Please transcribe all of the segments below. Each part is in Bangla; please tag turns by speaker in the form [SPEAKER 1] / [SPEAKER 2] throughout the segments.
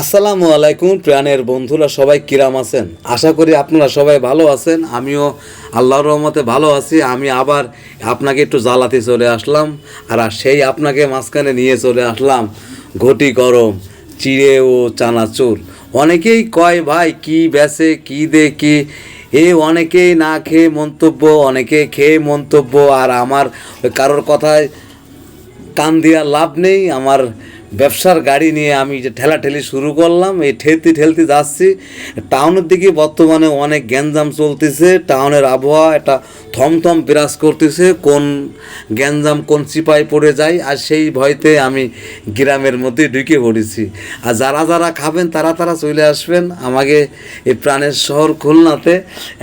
[SPEAKER 1] আসসালামু আলাইকুম, প্রাণের বন্ধুরা, সবাই কিরাম আছেন? আশা করি আপনারা সবাই ভালো আছেন, আমিও আল্লাহর রহমতে ভালো আছি। আমি আবার আপনাকে একটু জ্বালাতে চলে আসলাম, আর সেই আপনাকে মাঝখানে নিয়ে চলে আসলাম, ঘটি গরম, চিড়ে ও চানাচুর। অনেকেই কয়, ভাই, কি বেচে, কি দে, কি? এ অনেকেই না খেয়ে মন্তব্য, অনেকে খেয়ে মন্তব্য, আর আমার কারোর কথায় কান দেওয়ার লাভ নেই, আমার ব্যবসার গাড়ি নিয়ে আমি যে ঠেলা ঠেলি শুরু করলাম, এই ঠেলতে ঠেলতে যাচ্ছি। টাউনের দিকে বর্তমানে অনেক গ্যাঞ্জাম চলতেছে। টাউনের আবহাওয়া একটা থমথম বিরাজ করতেছে, কোন গ্যাঞ্জাম, কোন চিপায় পড়ে যায়, আর সেই ভয়তে আমি গ্রামের মধ্যে ঢুকে পড়েছি। আর যারা যারা খাবেন, তারা তারা চলে আসবেন আমাকে এই প্রাণের শহর খুলনাতে।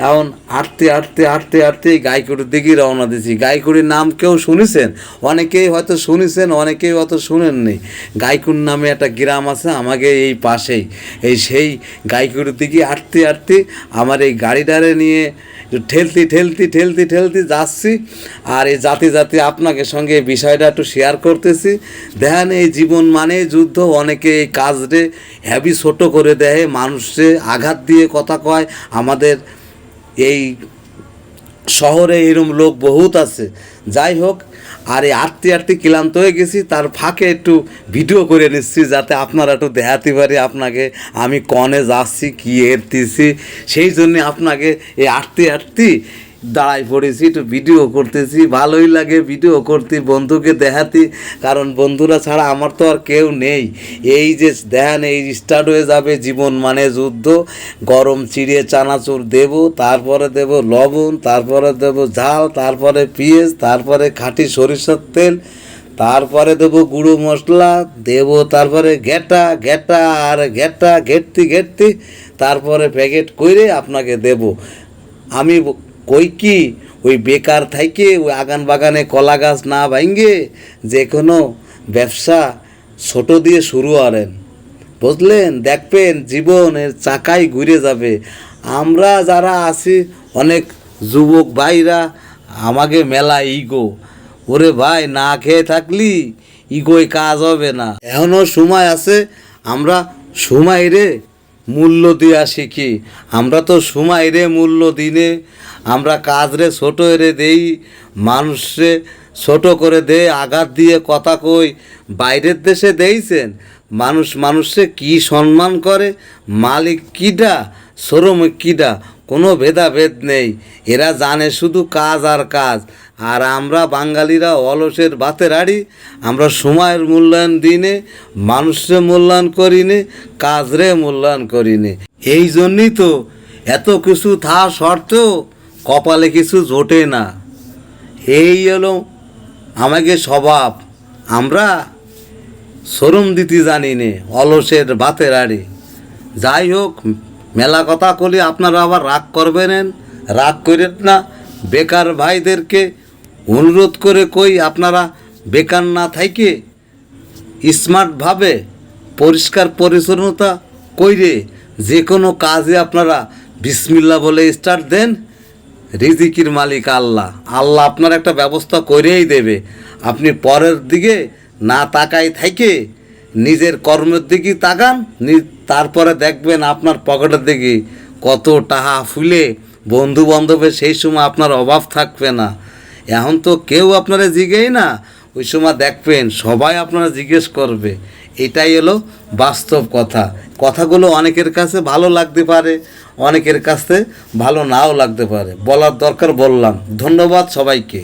[SPEAKER 1] এখন আটতে আটতে আটতে আটতে গাইকুড়ির দিকেই রওনা দিয়েছি। গাইকুড়ির নাম কেউ শুনেছেন? অনেকেই হয়তো শুনেছেন, অনেকেই হয়তো শুনেননি। গাইকুর নামে একটা গ্রাম আছে, আমাকে এই পাশেই। এই সেই গাইকুড়ির দিকে আটতে আটতে আমার এই গাড়িটারে নিয়ে ঠেলতি ঠেলতি ঠেলতি ঠেলতি যাচ্ছি আর এই জাতি জাতি আপনাকে সঙ্গে বিষয়টা একটু শেয়ার করতেছি। দেখেন এই জীবন মানে যুদ্ধ, অনেকে এই কাজরে হ্যাভি ছোট করে দেয়, মানুষে আঘাত দিয়ে কথা কয়। আমাদের এই শহরে এরম লোক বহুত আছে। যাই হোক, আর এই আটতে আটতে ক্লান্ত হয়ে গেছি, তার ফাঁকে একটু ভিডিও করে নিচ্ছি, যাতে আপনারা একটু দেখাতে পারি আপনাকে, আমি কনে যাচ্ছি, কী এরতেছি সেই জন্যে আপনাকে এই আটতে আটতে দাঁড়াই পড়েছি, একটু ভিডিও করতেছি, ভালোই লাগে ভিডিও করতে, বন্ধুকে দেখাতে, কারণ বন্ধুরা ছাড়া আমার তো আর কেউ নেই। এই যে দেখেন, এই স্টার্ট হয়ে যাবে জীবন মানে যুদ্ধ। গরম চিড়ে, চানাচুর দেব, তারপরে দেব লবণ, তারপরে দেব ঝাল, তারপরে পেঁয়াজ, তারপরে খাঁটি সরিষার তেল, তারপরে দেবো গুঁড়ো মশলা, দেব তারপরে ঘেটা ঘেটা আর ঘেটা, ঘেটতি ঘেটতি, তারপরে প্যাকেট করে আপনাকে দেব। আমি কই কি? ওই বেকার থাইকে ওই আগান বাগানে কলা গাছ না ভাঙ্গে যে কোনো ব্যবসা ছোট দিয়ে শুরু করেন। বুঝলেন? দেখবেন জীবনের চাকাই ঘুরে যাবে। আমরা যারা আছি, অনেক যুবক ভাইরা, আমাকে মেলা ইগো। ওরে ভাই, না খেয়ে থাকলি ইগোয় কাজ হবে না। এখনও সময় আছে, আমরা সময় রে মূল্য দিয়া শিখি। আমরা তো সময় রে মূল্য দিনে আমরা কাজ রে ছোট এরে দেই মানুষে ছোট করে দে আঘাত দিয়ে কথা কই। বাইরের দেশে দেইছেন, মানুষ মানুষে কি সম্মান করে, মালিক কিডা শ্রমিক কিডা, কোনো ভেদাভেদ নেই। এরা জানে শুধু কাজ আর কাজ। আর আমরা বাঙালিরা অলসের বাতের আড়ি আমরা সময়ের মূল্যায়ন দিনে, মানুষের মূল্যায়ন করিনে, কাজরে মূল্যায়ন করিনে। এই জন্যই তো এত কিছু থা সত্ত্বেও কপালে কিছু জোটে না। এই হলো আমাকে স্বভাব। আমরা শ্রম দিতে জানি নে, অলসের বাতের আড়ি। যাই হোক, মেলা কথা কলি আপনারা আবার রাগ করবেন রাগ করেন না, বেকার ভাইদেরকে অনুরোধ করে কই আপনারা বেকার না থাইকে স্মার্টভাবে পরিষ্কার পরিচ্ছন্নতা কইরে যে কোনো কাজে আপনারা বিসমিল্লা বলে স্টার্ট দেন। রিজিকির মালিক আল্লাহ। আল্লাহ আপনার একটা ব্যবস্থা করেই দেবে। আপনি পরের দিকে না তাকাই থেকে নিজের কর্মের দিকে তাকান তারপরে দেখবেন আপনার পকেটের দিকে কত টাকা ফুলে বন্ধু বান্ধবের সেই সময় আপনার অভাব থাকবে না। এখন তো কেউ আপনারা জিগেই না। ওই সময় দেখবেন সবাই আপনারা জিজ্ঞেস করবে এটাই হলো বাস্তব কথা। কথাগুলো অনেকের কাছে ভালো লাগতে পারে, অনেকের কাছে ভালো নাও লাগতে পারে। বলার দরকার বললাম। ধন্যবাদ সবাইকে।